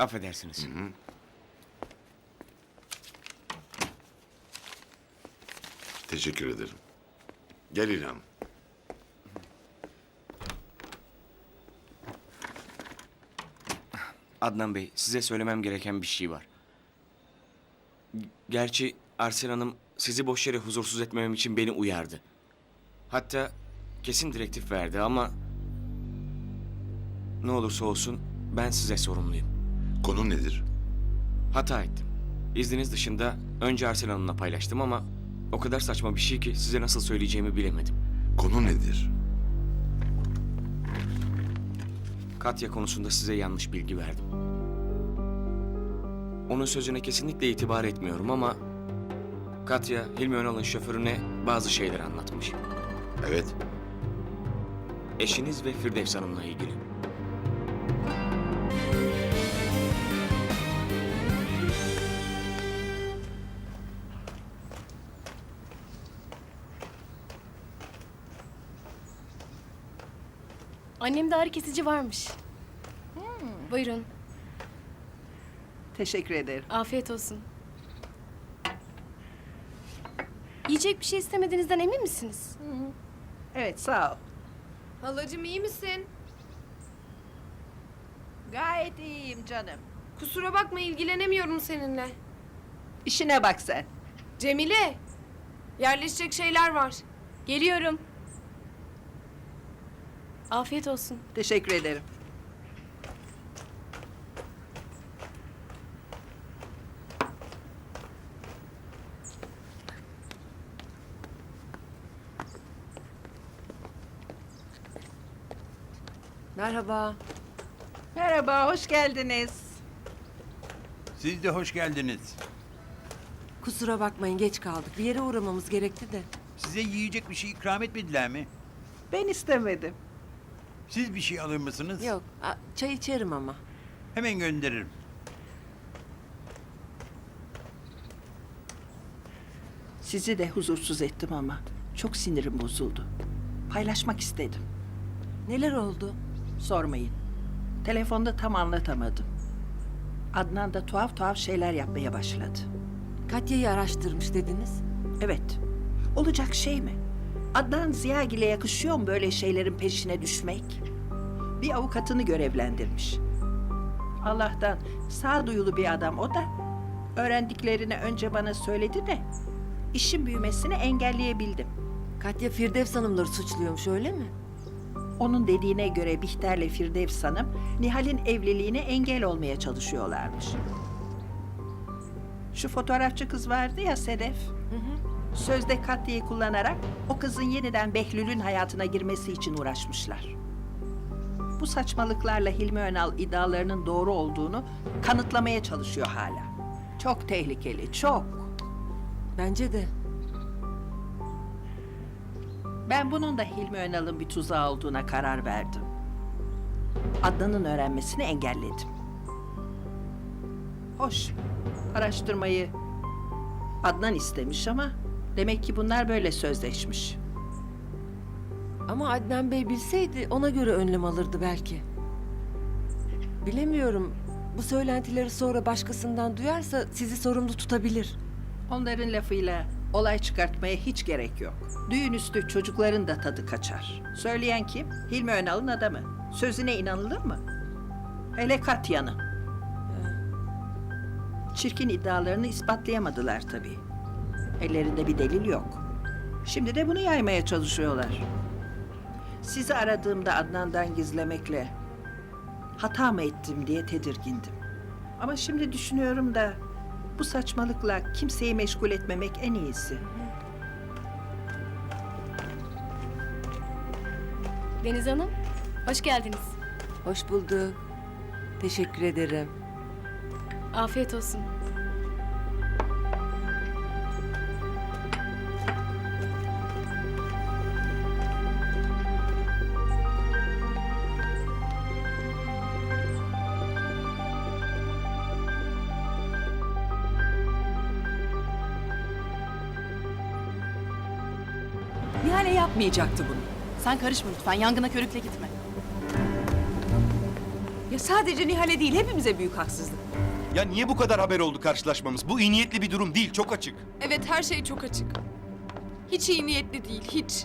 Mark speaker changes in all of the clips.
Speaker 1: Affedersiniz.
Speaker 2: Teşekkür ederim. Gel İlham.
Speaker 1: Adnan Bey, size söylemem gereken bir şey var. Gerçi Arsen Hanım sizi boş yere huzursuz etmemem için beni uyardı. Hatta kesin direktif verdi ama... Ne olursa olsun ben size sorumluyum.
Speaker 2: Konu nedir?
Speaker 1: Hata ettim. İzniniz dışında önce Arsen Hanım'la paylaştım ama... O kadar saçma bir şey ki size nasıl söyleyeceğimi bilemedim.
Speaker 2: Konu nedir?
Speaker 1: Katya konusunda size yanlış bilgi verdim. Onun sözüne kesinlikle itibar etmiyorum ama... Katya, Hilmi Önal'ın şoförüne bazı şeyler anlatmış.
Speaker 2: Evet.
Speaker 1: Eşiniz ve Firdevs Hanım'la ilgili.
Speaker 3: Annemde ağrı kesici varmış. Buyurun,
Speaker 4: Teşekkür ederim.
Speaker 3: afiyet olsun. Yiyecek bir şey istemediğinizden emin misiniz?
Speaker 4: Evet sağ ol.
Speaker 5: Halacığım iyi misin?
Speaker 4: Gayet iyiyim canım.
Speaker 5: Kusura bakma ilgilenemiyorum seninle.
Speaker 4: İşine bak sen.
Speaker 5: Cemile, yerleşecek şeyler var.
Speaker 3: Geliyorum. Afiyet olsun.
Speaker 4: Teşekkür ederim.
Speaker 6: Merhaba.
Speaker 4: Merhaba, hoş geldiniz.
Speaker 7: Siz de hoş geldiniz.
Speaker 6: Kusura bakmayın geç kaldık. Bir yere uğramamız gerekti de.
Speaker 7: Size yiyecek bir şey ikram etmediler mi?
Speaker 4: Ben istemedim.
Speaker 7: Siz bir şey alır mısınız?
Speaker 6: Yok a- çay içerim ama.
Speaker 7: Hemen gönderirim.
Speaker 4: Sizi de huzursuz ettim ama çok sinirim bozuldu. Paylaşmak istedim.
Speaker 6: Neler oldu?
Speaker 4: Sormayın. Telefonda tam anlatamadım. Adnan da tuhaf tuhaf şeyler yapmaya başladı.
Speaker 6: Katya'yı araştırmış dediniz.
Speaker 4: Evet. Olacak şey mi? Adnan Ziyagil'e yakışıyor mu böyle şeylerin peşine düşmek? Bir avukatını görevlendirmiş. Allah'tan sağduyulu bir adam o da. Öğrendiklerini önce bana söyledi de işin büyümesini engelleyebildim.
Speaker 6: Katya Firdevs Hanımları suçluyormuş öyle mi?
Speaker 4: Onun dediğine göre Bihter'le Firdevs Hanım Nihal'in evliliğine engel olmaya çalışıyorlarmış. Şu fotoğrafçı kız vardı ya Sedef. Sözde Katya'yı kullanarak o kızın yeniden Behlül'ün hayatına girmesi için uğraşmışlar. Bu saçmalıklarla Hilmi Önal iddialarının doğru olduğunu kanıtlamaya çalışıyor hala. Çok tehlikeli, çok.
Speaker 6: Bence de.
Speaker 4: Ben bunun da Hilmi Önal'ın bir tuzağı olduğuna karar verdim. Adnan'ın öğrenmesini engelledim. Hoş, araştırmayı Adnan istemiş ama demek ki bunlar böyle sözleşmiş.
Speaker 6: Ama Adnan Bey bilseydi ona göre önlem alırdı belki. Bilemiyorum. Bu söylentileri sonra başkasından duyarsa sizi sorumlu tutabilir.
Speaker 4: Onların lafıyla olay çıkartmaya hiç gerek yok. Düğün üstü çocukların da tadı kaçar. Söyleyen kim? Hilmi Önal'ın adamı. Sözüne inanılır mı? Hele Katya'nın. Çirkin iddialarını ispatlayamadılar tabii. Ellerinde bir delil yok. Şimdi de bunu yaymaya çalışıyorlar. Sizi aradığımda Adnan'dan gizlemekle hata mı ettim diye tedirgindim. Ama şimdi düşünüyorum da bu saçmalıkla kimseyi meşgul etmemek en iyisi.
Speaker 3: Deniz Hanım, hoş geldiniz.
Speaker 6: Hoş bulduk. Teşekkür ederim.
Speaker 3: Afiyet olsun.
Speaker 8: Nihale yapmayacaktı bunu. Sen karışma lütfen. Yangına körükle gitme. Ya sadece Nihal'e değil hepimize büyük haksızlık.
Speaker 9: Ya niye bu kadar haber oldu karşılaşmamız? Bu iyi niyetli bir durum değil, çok açık.
Speaker 5: Evet her şey çok açık. Hiç iyi niyetli değil, hiç.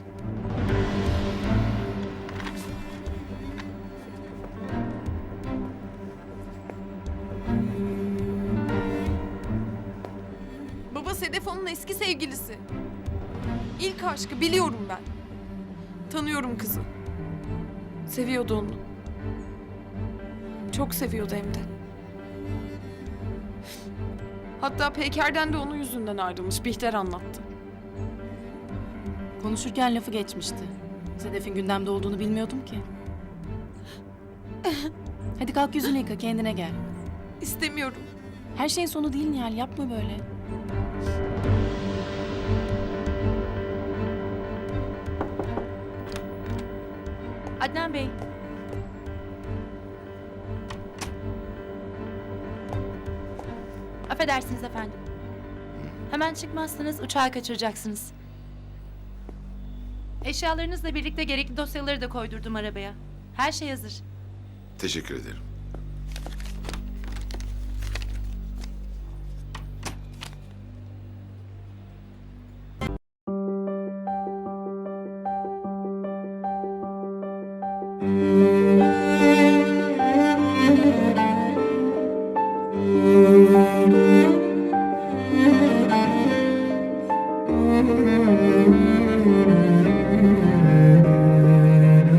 Speaker 5: Baba Sedef onun eski sevgilisi. İlk aşkı biliyorum ben. Tanıyorum kızı. Seviyordu onu. Çok seviyordu hem de. Hatta Peyker'den de onun yüzünden ayrılmış. Bihter anlattı.
Speaker 10: Konuşurken lafı geçmişti. Sedef'in gündemde olduğunu bilmiyordum ki. Hadi kalk yüzünü yıka kendine gel.
Speaker 5: İstemiyorum.
Speaker 10: Her şeyin sonu değil Nihal yapma böyle. Adnan Bey. Affedersiniz efendim. Hemen çıkmazsanız uçağı kaçıracaksınız. Eşyalarınızla birlikte gerekli dosyaları da koydurdum arabaya. Her şey hazır.
Speaker 2: Teşekkür ederim.